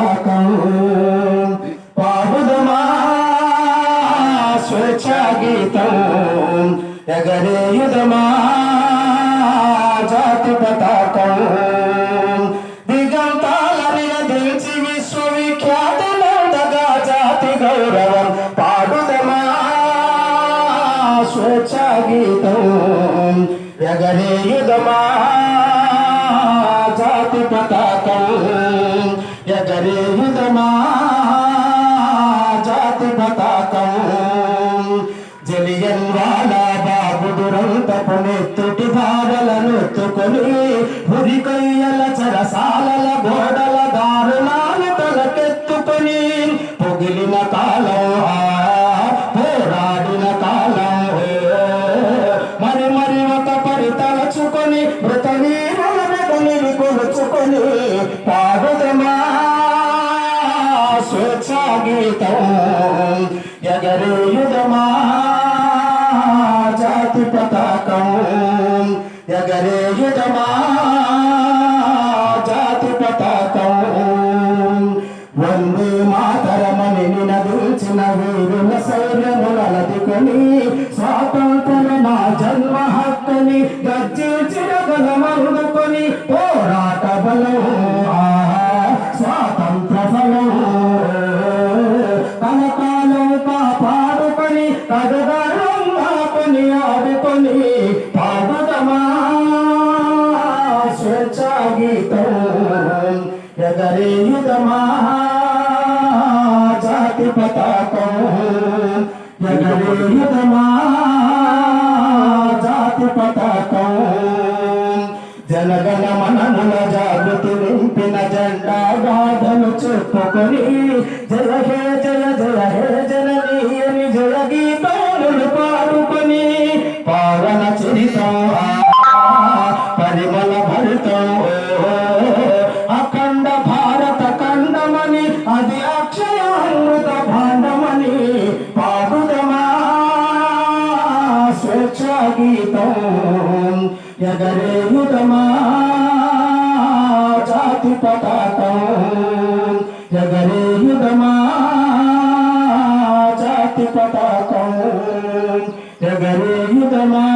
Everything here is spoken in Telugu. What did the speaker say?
పతాకం పాడుదమా స్వేచ్ఛ గీతం ఎగరేయుదమా జాతి పతాకం దిగంతాల నిలదించి విశ్వవిఖ్యాతమౌదగా జాతి గౌరవం పాడుదమా స్వేచ్ఛ గీతం ఎగరేయుదమా జాతి పతాకం ఎగరేయుదమా జాతి పతాకం. జలియన్ వాలా బాబు దురంతపు నెత్తుటి ధారలను ఎత్తుకొని హురి చరసాలల గోడల దారుణాల తలకెత్తుకొని పొగిలిన కాలం ఆ, పోరాడిన కాలం ఓ, మరి మరి ఒక పరి తలచుకొని మృత వీరులని కొలుచుకొని స్వేచ్ఛ ఎగరేయుదమా జాతి పతాకం. ఎగరేయుదమా జాతి పతాకం. వందే మాతరమని నినదించిన వీరుల శౌర్యములదికొని స్వాతంత్ర నా జన్మ హక్కుని గజ్జి కాపాడుకొని ఆడుకొని పాడుదమా స్వేచ్ఛ ఎగరేయుదమా జాతి పతాకం ఎగరేయుదమా జాతి పతాకం జనగణ మనముల జాగృతి నింపిన జెండా గాథను చెప్పుకొని జయ హే జయ జయ హే ఎగరేయుదమా జాతి పతాకం. ఎగరేయుదమా జాతి పతాకం. ఎగరేయుదమా